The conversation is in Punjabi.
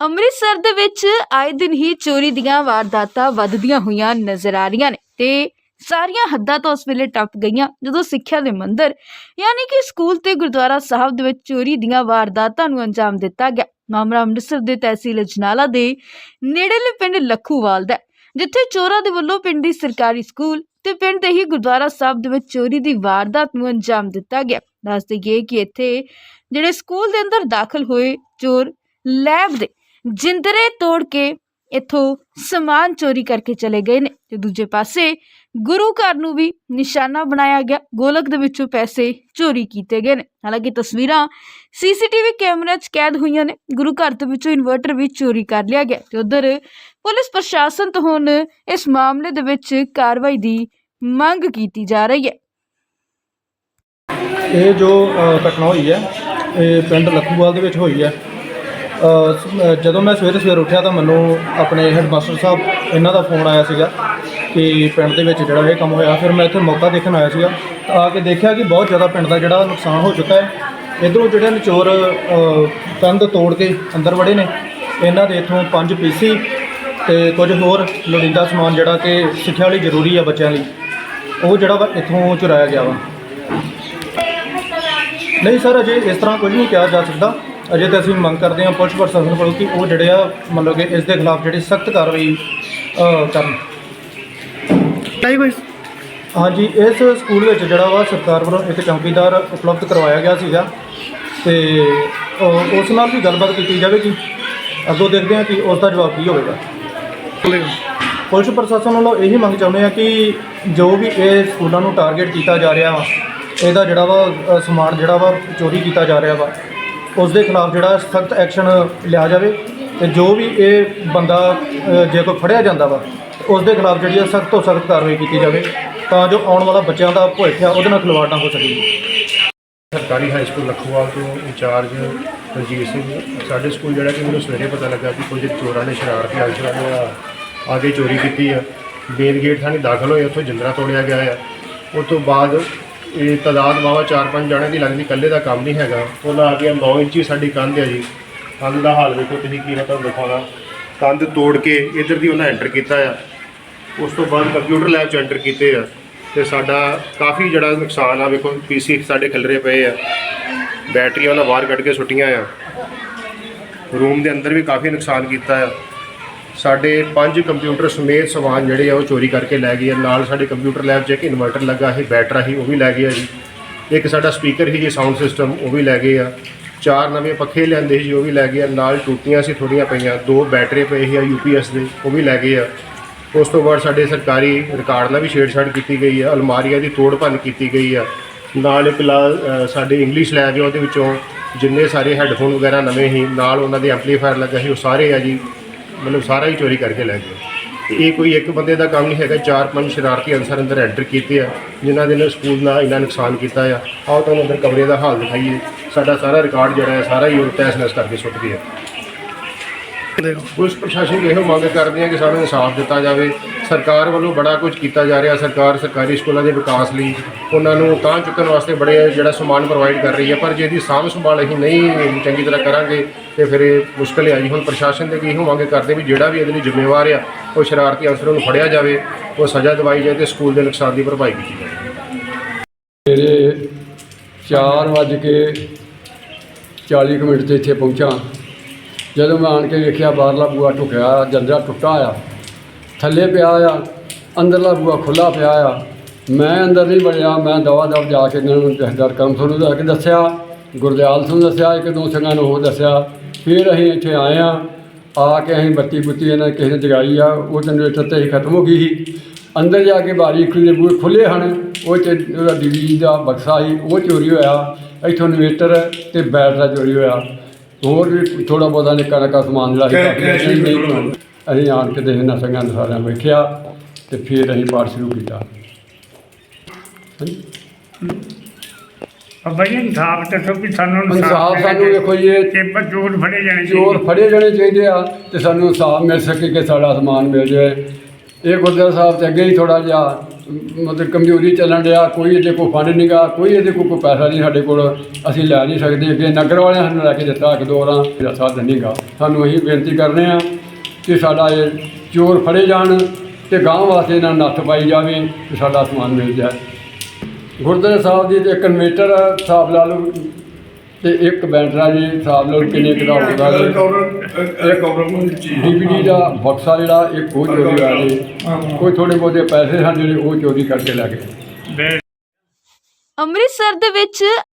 ਅੰਮ੍ਰਿਤਸਰ ਦੇ ਵਿੱਚ ਆਏ ਦਿਨ ਹੀ ਚੋਰੀ ਦੀਆਂ ਵਾਰਦਾਤਾਂ ਵੱਧਦੀਆਂ ਹੋਈਆਂ ਨਜ਼ਰ ਆ ਰਹੀਆਂ ਨੇ ਤੇ ਸਾਰੀਆਂ ਹੱਦਾਂ ਤਾਂ ਉਸ ਵੇਲੇ ਟੱਪ ਗਈਆਂ, ਜਦੋਂ ਸਿੱਖਿਆ ਦੇ ਮੰਦਰ ਯਾਨੀ ਕਿ ਸਕੂਲ ਤੇ ਗੁਰਦੁਆਰਾ ਸਾਹਿਬ ਦੇ ਵਿੱਚ ਚੋਰੀ ਦੀਆਂ ਵਾਰਦਾਤਾਂ ਨੂੰ ਅੰਜਾਮ ਦਿੱਤਾ ਗਿਆ। ਮਾਮਲਾ ਅੰਮ੍ਰਿਤਸਰ ਦੇ ਤਹਿਸੀਲ ਅਜਨਾਲਾ ਦੇ ਨੇੜੇਲੇ ਪਿੰਡ ਲੱਖੂਵਾਲ ਦਾ ਜਿੱਥੇ ਚੋਰਾਂ ਦੇ ਵੱਲੋਂ ਪਿੰਡ ਦੀ ਸਰਕਾਰੀ ਸਕੂਲ ਤੇ ਪਿੰਡ ਦੇ ਹੀ ਗੁਰਦੁਆਰਾ ਸਾਹਿਬ ਦੇ ਵਿੱਚ ਚੋਰੀ ਦੀ ਵਾਰਦਾਤ ਨੂੰ ਅੰਜਾਮ ਦਿੱਤਾ ਗਿਆ। ਦੱਸ ਦੇਈਏ ਕਿ ਇੱਥੇ ਜਿਹੜੇ ਸਕੂਲ ਦੇ ਅੰਦਰ ਦਾਖਲ ਹੋਏ ਚੋਰ ਲੈਬ ਦੇ ਜਿੰਦਰੇ ਤੋੜ ਕੇ ਇੱਥੋਂ ਸਮਾਨ ਚੋਰੀ ਕਰਕੇ ਚਲੇ ਗਏ ਨੇ ਤੇ ਦੂਜੇ ਪਾਸੇ ਗੁਰੂ ਘਰ ਨੂੰ ਵੀ ਨਿਸ਼ਾਨਾ ਬਣਾਇਆ ਗਿਆ। ਗੋਲਕ ਦੇ ਵਿੱਚੋਂ ਪੈਸੇ ਚੋਰੀ ਕੀਤੇ ਗਏ ਨੇ। ਹਾਲਾਂਕਿ ਤਸਵੀਰਾਂ ਸੀਸੀਟੀਵੀ ਕੈਮਰੇ 'ਚ ਕੈਦ ਹੋਈਆਂ ਨੇ। ਗੁਰੂ ਘਰ ਦੇ ਵਿੱਚੋਂ ਇਨਵਰਟਰ ਵੀ ਚੋਰੀ ਕਰ ਲਿਆ ਗਿਆ ਤੇ ਉਧਰ ਪੁਲਿਸ ਪ੍ਰਸ਼ਾਸਨ ਤੋਂ ਹੁਣ ਇਸ ਮਾਮਲੇ ਦੇ ਵਿੱਚ ਕਾਰਵਾਈ ਦੀ ਮੰਗ ਕੀਤੀ ਜਾ ਰਹੀ ਹੈ। ਇਹ ਜੋ ਘਟਨਾ ਹੋਈ ਹੈ, ਇਹ ਪਿੰਡ ਲਖੂਵਾਲ ਦੇ ਵਿੱਚ ਹੋਈ ਹੈ। ਸ- ਜਦੋਂ ਮੈਂ ਸਵੇਰੇ ਸਵੇਰ ਉੱਠਿਆ ਤਾਂ ਮੈਨੂੰ ਆਪਣੇ ਹੈਡਮਾਸਟਰ ਸਾਹਿਬ ਇਹਨਾਂ ਦਾ ਫੋਨ ਆਇਆ ਸੀਗਾ ਕਿ ਪਿੰਡ ਦੇ ਵਿੱਚ ਜਿਹੜਾ ਇਹ ਕੰਮ ਹੋਇਆ। ਫਿਰ ਮੈਂ ਇੱਥੇ ਮੌਕਾ ਦੇਖਣ ਆਇਆ ਸੀਗਾ ਤਾਂ ਆ ਕੇ ਦੇਖਿਆ ਕਿ ਬਹੁਤ ਜ਼ਿਆਦਾ ਪਿੰਡ ਦਾ ਜਿਹੜਾ ਨੁਕਸਾਨ ਹੋ ਚੁੱਕਾ ਹੈ। ਇਧਰੋਂ ਜਿਹੜੇ ਨੇ ਚੋਰ ਅ, ਕੰਧ ਤੋੜ ਕੇ ਅੰਦਰ ਵੜੇ ਨੇ ਇਹਨਾਂ ਦੇ ਇੱਥੋਂ ਪੰਜ ਪੀਸੀ ਤੇ ਕੁਝ ਹੋਰ ਲੋੜੀਂਦਾ ਸਮਾਨ ਜਿਹੜਾ ਕਿ ਸਿੱਖਿਆ ਲਈ ਜ਼ਰੂਰੀ ਆ ਬੱਚਿਆਂ ਲਈ ਉਹ ਜਿਹੜਾ ਵਾ ਇੱਥੋਂ ਚੁਰਾਇਆ ਗਿਆ ਵਾ। ਨਹੀਂ ਸਰ ਅਜੇ ਇਸ ਤਰ੍ਹਾਂ ਕੁਝ ਨਹੀਂ ਕਿਹਾ ਜਾ ਸਕਦਾ। ਅਜੇ ਤਾਂ ਅਸੀਂ ਮੰਗ ਕਰਦੇ ਹਾਂ ਪੁਲਿਸ ਪ੍ਰਸ਼ਾਸਨ ਕੋਲੋਂ ਕਿ ਉਹ ਜਿਹੜੇ ਆ ਮਤਲਬ ਕਿ ਇਸ ਦੇ ਖਿਲਾਫ ਜਿਹੜੀ ਸਖਤ ਕਾਰਵਾਈ ਅ, ਕਰਨ। ਹਾਂਜੀ ਇਸ ਸਕੂਲ ਵਿੱਚ ਜਿਹੜਾ ਵਾ ਸਰਕਾਰ ਵੱਲੋਂ ਇੱਕ ਚੌਕੀਦਾਰ ਉਪਲਬਧ ਕਰਵਾਇਆ ਗਿਆ ਸੀਗਾ ਤੇ ਅ, ਉਸ ਨਾਲ ਵੀ ਗੱਲਬਾਤ ਕੀਤੀ ਜਾਵੇਗੀ ਅੱਗੋਂ ਦੇਖਦੇ ਹਾਂ ਕਿ ਉਸ ਦਾ ਜਵਾਬ ਕੀ ਹੋਵੇਗਾ। ਪੁਲਿਸ ਪ੍ਰਸ਼ਾਸਨ ਵੱਲੋਂ ਇਹੀ ਮੰਗ ਚਾਹੁੰਦੇ ਆ ਕਿ ਜੋ ਵੀ ਇਹ ਸਕੂਲਾਂ ਨੂੰ ਟਾਰਗੇਟ ਕੀਤਾ ਜਾ ਰਿਹਾ ਵਾ ਇਹਦਾ ਜਿਹੜਾ ਵਾ ਅ, ਸਮਾਨ ਜਿਹੜਾ ਵਾ ਚੋਰੀ ਕੀਤਾ ਜਾ ਰਿਹਾ ਵਾ ਉਸ ਦੇ ਖਿਲਾਫ ਜਿਹੜਾ ਸਖਤ ਐਕਸ਼ਨ ਲਿਆ ਜਾਵੇ ਤੇ ਜੋ ਵੀ ਇਹ ਬੰਦਾ ਅ, ਜੇ ਕੋਈ ਫੜਿਆ ਜਾਂਦਾ ਵਾ ਉਸ ਦੇ ਖਿਲਾਫ ਜਿਹੜੀ ਸਖਤ ਤੋਂ ਸਖਤ ਕਾਰਵਾਈ ਕੀਤੀ ਜਾਵੇ ਤਾਂ ਜੋ ਆਉਣ ਵਾਲਾ ਬੱਚਿਆਂ ਦਾ ਭਵਿੱਖ ਆ ਉਹਦੇ ਨਾਲ ਖਿਲਵਾੜ ਨਾ ਹੋ ਸਕੇ। ਸਰਕਾਰੀ ਹਾਈ ਸਕੂਲ ਲਖੋਵਾਲ ਤੋਂ ਇੰਚਾਰਜ ਰਣਜੀਤ ਸਿੰਘ ਸਾਡੇ ਸਕੂਲ ਜਿਹੜਾ ਕਿ ਮੈਨੂੰ ਸਵੇਰੇ ਪਤਾ ਲੱਗਾ ਕਿ ਕੁਝ ਚੋਰਾਂ ਨੇ ਸ਼ਰਾਰਤੀ ਅਨਸਰਾਂ ਨੇ ਆ- ਆ ਕੇ ਚੋਰੀ ਕੀਤੀ ਆ। ਮੇਨ ਗੇਟ ਥਾਣੀ ਦਾਖਲ ਹੋਏ ਉੱਥੋਂ ਜਿੰਦਰਾ ਤੋੜਿਆ ਗਿਆ ਆ। ਉਸ ਤੋਂ ਬਾਅਦ ਇਹ ਤਾਦਾਦ ਵਾਵਾ 4-5 ਜਣਿਆਂ ਦੀ ਲੱਗਦੀ, ਇਕੱਲੇ ਦਾ ਕੰਮ ਨਹੀਂ ਹੈਗਾ। ਉਹਨਾਂ ਆ ਗਿਆ 9 ਇੰਚੀ ਸਾਡੀ ਕੰਧ ਹੈ ਜੀ। ਕੰਧ ਦਾ ਹਾਲ ਵੇਖੋ, ਤੁਸੀਂ ਕੀ ਮੈਂ ਤੁਹਾਨੂੰ ਦਿਖਾਉਣਾ। ਕੰਧ ਤੋੜ ਕੇ ਇੱਧਰ ਦੀ ਉਹਨਾਂ ਐਂਟਰ ਕੀਤਾ ਆ। ਉਸ ਤੋਂ ਬਾਅਦ ਕੰਪਿਊਟਰ ਲੈਬ ਚ ਐਂਟਰ ਕੀਤੇ ਆ। ਤੇ ਸਾਡਾ ਕਾਫੀ ਜਿਹੜਾ ਨੁਕਸਾਨ ਆ, ਵੇਖੋ ਪੀਸੀ ਸਾਡੇ ਖਿਲਰੇ ਪਏ ਆ। ਬੈਟਰੀਆਂ ਉਹਨਾਂ ਬਾਹਰ ਕੱਢ ਕੇ ਸੁੱਟੀਆਂ ਆ। ਰੂਮ ਦੇ ਅੰਦਰ ਵੀ ਕਾਫੀ ਨੁਕਸਾਨ ਕੀਤਾ ਆ। ਸਾਡੇ ਪੰਜ ਕੰਪਿਊਟਰ ਸਮੇਤ ਸਮਾਨ ਜਿਹੜੇ ਆ ਉਹ ਚੋਰੀ ਕਰਕੇ ਲੈ ਗਏ ਆ। ਨਾਲ ਸਾਡੇ ਕੰਪਿਊਟਰ ਲੈਬ 'ਚ ਇੱਕ ਇਨਵਰਟਰ ਲੱਗਾ ਸੀ ਬੈਟਰਾ ਸੀ, ਉਹ ਵੀ ਲੈ ਗਏ ਆ ਜੀ। ਇੱਕ ਸਾਡਾ ਸਪੀਕਰ ਸੀ ਜੀ ਸਾਊਂਡ ਸਿਸਟਮ ਉਹ ਵੀ ਲੈ ਗਏ ਆ। ਚਾਰ ਨਵੇਂ ਪੱਖੇ ਲਿਆਂਦੇ ਸੀ ਜੀ, ਉਹ ਵੀ ਲੈ ਗਏ ਆ। ਨਾਲ ਟੂਟੀਆਂ ਸੀ ਥੋੜੀਆਂ ਪਈਆਂ, ਦੋ ਬੈਟਰੀ ਪਏ ਸੀ ਆ ਯੂਪੀਐਸ ਦੇ, ਉਹ ਵੀ ਲੈ ਗਏ ਆ। ਉਸ ਤੋਂ ਬਾਅਦ ਸਾਡੇ ਸਰਕਾਰੀ ਰਿਕਾਰਡ ਨਾਲ ਵੀ ਛੇੜਛਾੜ ਕੀਤੀ ਗਈ ਆ, ਅਲਮਾਰੀਆਂ ਦੀ ਤੋੜ ਭੰਨ ਕੀਤੀ ਗਈ ਆ। ਨਾਲ ਇੱਕ ਲਾ- ਸਾਡੇ ਇੰਗਲਿਸ਼ ਲੈਬ ਹੈ ਉਹਦੇ ਵਿੱਚੋਂ ਜਿੰਨੇ ਸਾਰੇ ਹੈੱਡਫੋਨ ਵਗੈਰਾ ਨਵੇਂ ਸੀ, ਨਾਲ ਉਹਨਾਂ ਦੇ ਐਂਪਲੀਫਾਇਰ ਲੱਗਾ ਸੀ, ਉਹ ਸਾਰੇ ਆ ਜੀ। ਮਤਲਬ ਸਾਰਾ ਹੀ ਚੋਰੀ ਕਰਕੇ ਲੈ ਗਏ। ਤੇ ਇਹ ਕੋਈ ਇੱਕ ਬੰਦੇ ਦਾ ਕੰਮ ਨਹੀਂ ਹੈਗਾ, ਚਾਰ ਪੰਜ ਸ਼ਰਾਰਤੀ ਅਨਸਰ ਅੰਦਰ ਐਂਟਰ ਕੀਤੇ ਆ, ਜਿਨ੍ਹਾਂ ਦੇ ਨਾਲ ਸਕੂਲ ਦਾ ਇੰਨਾ ਨੁਕਸਾਨ ਕੀਤਾ ਆ। ਆਓ ਤੁਹਾਨੂੰ ਅੰਦਰ ਕਮਰੇ ਦਾ ਹਾਲ ਦਿਖਾਈਏ। ਸਾਡਾ ਸਾਰਾ ਰਿਕਾਰਡ ਜਿਹੜਾ ਹੈ, ਸਾਰਾ ਹੀ ਉਹ ਤਹਿਸ ਨਹਿਸ ਕਰਕੇ ਸੁੱਟ ਗਿਆ ਪੁਲਿਸ ਪ੍ਰਸ਼ਾਸਨ ਨੂੰ ਇਹੋ ਮੰਗ ਕਰਦੇ ਆ ਕਿ ਸਾਨੂੰ ਇਨਸਾਫ ਦਿੱਤਾ ਜਾਵੇ। ਸਰਕਾਰ ਵੱਲੋਂ ਬੜਾ ਕੁਝ ਕੀਤਾ ਜਾ ਰਿਹਾ। ਸਰਕਾਰ ਸਰਕਾਰੀ ਸਕੂਲਾਂ ਦੇ ਵਿਕਾਸ ਲਈ ਉਹਨਾਂ ਨੂੰ ਤਾਂ ਚੁੱਕਣ ਵਾਸਤੇ ਬੜੇ ਜਿਹੜਾ ਸਮਾਨ ਪ੍ਰੋਵਾਈਡ ਕਰ ਰਹੀ ਹੈ, ਪਰ ਜੇ ਇਹਦੀ ਸਾਂਭ ਸੰਭਾਲ ਅਸੀਂ ਨਹੀਂ ਚੰਗੀ ਤਰ੍ਹਾਂ ਕਰਾਂਗੇ ਤੇ ਫਿਰ ਇਹ ਮੁਸ਼ਕਲ ਹੈ ਜੀ, ਹੁਣ ਪ੍ਰਸ਼ਾਸਨ ਦੇ ਕੀ ਇਹੋ ਮੰਗ ਕਰਦੇ ਵੀ ਜਿਹੜਾ ਵੀ ਇਹਦੇ ਲਈ ਜ਼ਿੰਮੇਵਾਰ ਆ, ਉਹ ਸ਼ਰਾਰਤੀ ਅਨਸਰਾਂ ਨੂੰ ਫੜਿਆ ਜਾਵੇ, ਉਹ ਸਜ਼ਾ ਦਿਵਾਈ ਜਾਏ ਤੇ ਸਕੂਲ ਦੇ ਨੁਕਸਾਨ ਦੀ ਭਰਪਾਈ ਕੀਤੀ ਜਾਵੇ। ਮੇਰੇ ਚਾਰ ਵੱਜ ਕੇ 40 ਕੁ ਮਿੰਟ ਤੇ ਇੱਥੇ ਪਹੁੰਚਾ। ਜਦੋਂ ਮੈਂ ਆਣ ਕੇ ਵੇਖਿਆ ਬਾਹਰਲਾ ਬੂਆ ਟੁਕਿਆ ਜੰਦਰਾ ਟੁੱਟਾ ਆ, ਥੱਲੇ ਪਿਆ ਆ, ਅੰਦਰਲਾ ਬੂਆ ਖੁੱਲਾ ਪਿਆ ਆ, ਮੈਂ ਅੰਦਰ ਨਹੀਂ ਵੜਿਆ, ਮੈਂ ਦਵਾ ਦਵ ਜਾ ਕੇ ਇਹਨਾਂ ਨੂੰ ਜਹਦਰ ਕੰਮ ਤੁਹਾਨੂੰ ਜਾ ਕੇ ਦੱਸਿਆ, ਗੁਰਦਿਆਲ ਸਿੰਘ ਦੱਸਿਆ, ਇੱਕ ਦੋ ਸਿੰਘਾਂ ਨੂੰ ਉਹ ਦੱਸਿਆ ਫਿਰ ਅਸੀਂ ਇੱਥੇ ਆਏ ਆ ਆ ਕੇ ਅਸੀਂ ਬੱਤੀ ਬੁੱਤੀ ਇਹਨਾਂ ਕਿਸੇ ਨੇ ਜਗਾਈ ਆ ਉਹ ਜਨਰੇਟਰ ਤੇ ਹੀ ਖਤਮ ਹੋ ਗਈ ਸੀ ਅੰਦਰ ਜਾ ਕੇ ਬਾਰੀ ਖੁੱਲੇ ਬੂਹੇ ਖੁੱਲੇ ਹਨ ਉਹ ਚ ਉਹਦਾ ਡੀਵੀ ਦਾ ਬਕਸਾ ਸੀ ਉਹ ਚੋਰੀ ਹੋਇਆ ਇੱਥੋਂ ਇਨਵੇਟਰ ਤੇ ਬੈਟਰਾ ਚੋਰੀ ਹੋਇਆ ਹੋਰ ਵੀ ਥੋੜਾ ਬਹੁਤਾ ਨਿੱਕਾ ਨਿੱਕਾ ਸਮਾਨ ਜਿਹੜਾ ਸੀ ਨਹੀਂ। ਅਸੀਂ ਆਣ ਕੇ ਤੇ ਇਹਨਾਂ ਸੰਗਾਂ ਦੇ ਸਾਰਿਆਂ ਵੇਖਿਆ ਤੇ ਫਿਰ ਅਸੀਂ ਪਾਠ ਸ਼ੁਰੂ ਕੀਤਾ ਹਾਂਜੀ। ਜੀ ਇਨਸਾਫ ਦੱਸੋ ਵੀ ਸਾਨੂੰ ਇਨਸਾਫ ਸਾਨੂੰ ਵੇਖੋ ਜੀ ਇਹ ਕਿ ਪਰ ਚੋਰ ਫੜੇ ਜਾਣੇ ਚੋਰ ਫੜੇ ਜਾਣੇ ਚਾਹੀਦੇ ਆ ਤੇ ਸਾਨੂੰ ਇਨਸਾਫ ਮਿਲ ਸਕੇ ਕਿ ਸਾਡਾ ਸਮਾਨ ਮਿਲ ਜਾਏ ਇਹ ਗੁਰਦੁਆਰਾ ਸਾਹਿਬ ਤੇ ਅੱਗੇ ਹੀ ਥੋੜਾ ਜਿਹਾ ਮਤਲਬ ਕਮਜ਼ੋਰੀ ਚੱਲਣ ਡਿਆ ਕੋਈ ਇਹਦੇ ਕੋਲ ਫੰਡ ਨਹੀਂਗਾ ਕੋਈ ਇਹਦੇ ਕੋਲ ਕੋਈ ਪੈਸਾ ਨਹੀਂ ਸਾਡੇ ਕੋਲ ਅਸੀਂ ਲੈ ਨਹੀਂ ਸਕਦੇ। ਅੱਗੇ ਨਗਰ ਵਾਲਿਆਂ ਸਾਨੂੰ ਲੈ ਕੇ ਦਿੱਤਾ ਇੱਕ ਦੋ ਵਾਰਾਂ ਇਹਦਾ ਸਾਧਨ ਨਹੀਂਗਾ ਸਾਨੂੰ ਅਸੀਂ ਬੇਨਤੀ ਕਰਨੇ ਆ ਕਿ ਸਾਡਾ ਇਹ ਚੋਰ ਫੜੇ ਜਾਣ ਤੇ ਗਾਂਵ ਵਾਸਤੇ ਇਹਨਾਂ ਨੂੰ ਨੱਥ ਪਾਈ ਜਾਵੇ ਤੇ ਸਾਡਾ ਸਮਾਨ ਮਿਲ ਜਾਏ। ਗੁਰਦੁਆਰਾ ਸਾਹਿਬ ਦੀ ਤੇ ਇੱਕ ਇਨਵੇਟਰ ਹਿਸਾਬ ਲਾ ਲਓ ਤੇ ਇੱਕ ਬੈਟਰਾ ਜੀ ਹਿਸਾਬ ਲਾ ਲਓ ਕਿੰਨੇ ਕੁ ਦਾ ਹੋਊਗਾ ਡੀਵੀਡੀ ਦਾ ਬਕਸਾ ਜਿਹੜਾ ਇੱਕ ਉਹ ਚੋਰੀ ਹੋਇਆ ਜੀ। ਕੋਈ ਥੋੜੇ ਬਹੁਤੇ ਪੈਸੇ ਹਨ ਜਿਹੜੇ ਉਹ ਚੋਰੀ ਕਰਕੇ ਲੈ ਗਏ। ਅੰਮ੍ਰਿਤਸਰ ਦੇ ਵਿੱਚ